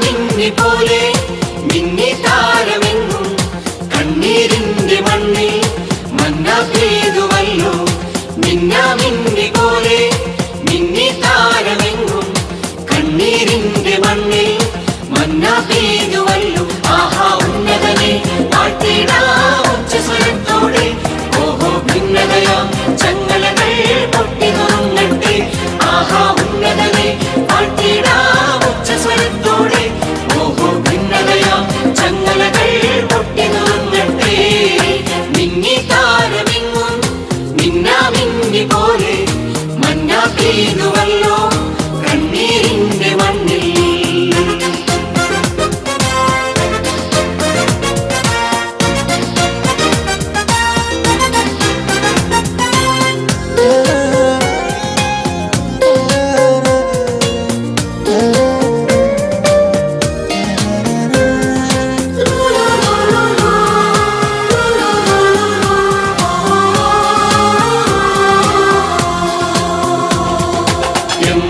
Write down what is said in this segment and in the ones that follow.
മിന്നി പോലെ മിന്നി താരമെങ്ങും കണ്ണീരിന്റെ മണ്ണിൽ മന്ന പെയ്തുവല്ലോ മിന്ന മിന്നി പോലെ മിന്നി താരമെങ്ങും കണ്ണീരിന്റെ മണ്ണിൽ മന്ന പെയ്തുവല്ലോ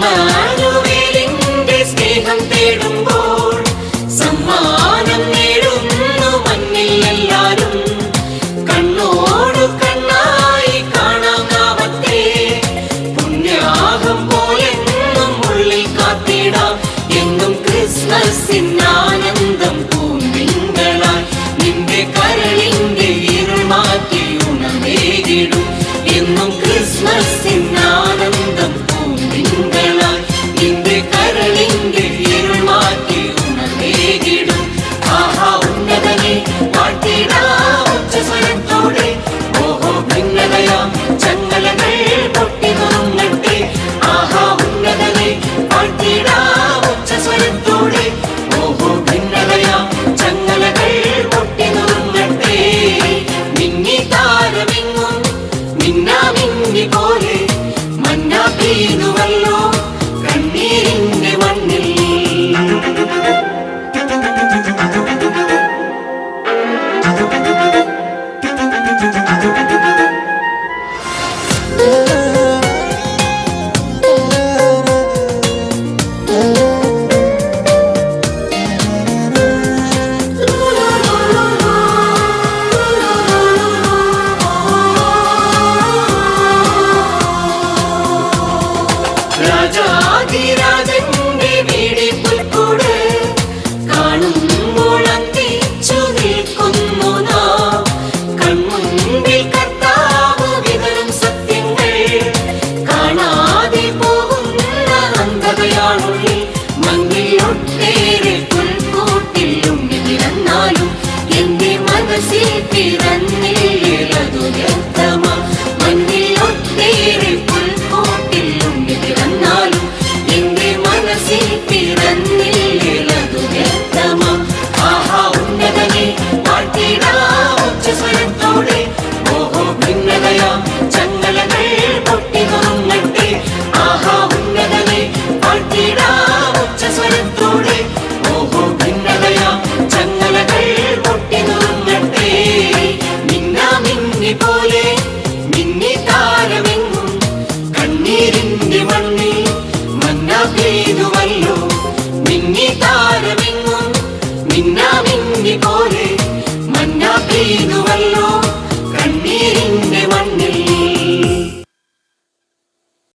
Allah నీనువల్లో തുളസി പിറന്നിഴതു വ്യക്തമാ